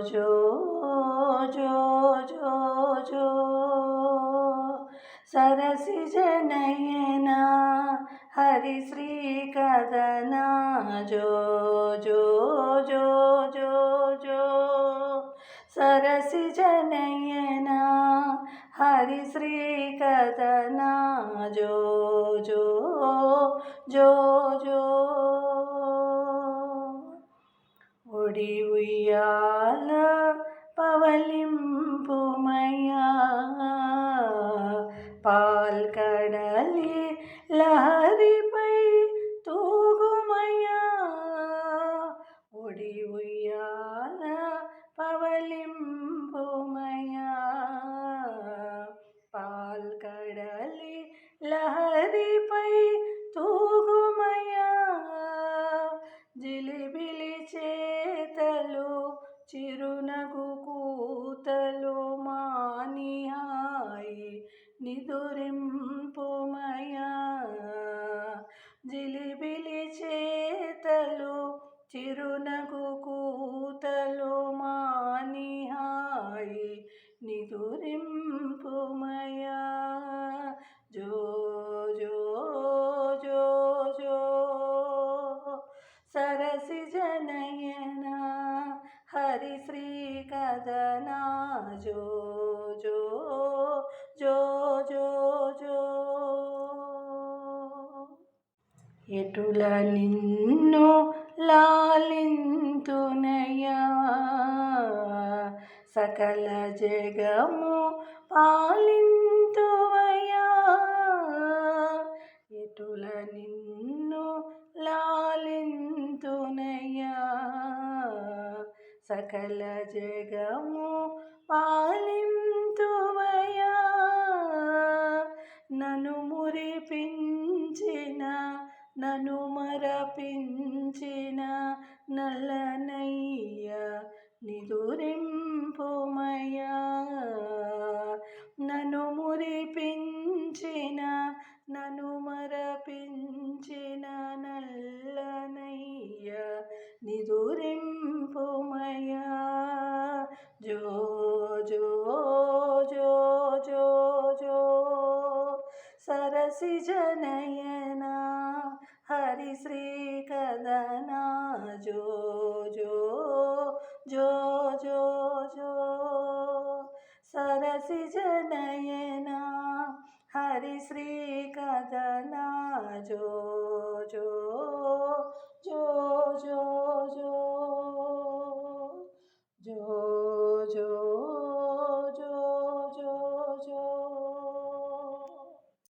జో జో జో జో. సరసి జనయన హరి శ్రీ కదనా జో జో జో జో జో. సరసి జనయన హరి శ్రీ కదనా జో జో జో జో. ఒడి ఉయ్యాల పవలింపుమయ్యా చిరునగు కూతలు మానిహాయి నిదురింపుమయా. జిలిబిలి చేతలు చిరునగు కూతలు మానిహాయి నిదురింపుమయా. జో జో జో జో సరసి జనయనా. హరి శ్రీ కదనా జో జో జో జో జో. ఎటుల నిన్ను లాలింతునయా సకల జగము పాలింతువయ. సకల జగము పాలింతువయా నను మురిపించిన నను మరపించిన నల్లనయ్య. జో జో జో జో జో సరసి జనయన హరి శ్రీ కదనా జో జో జో జో జో సరసి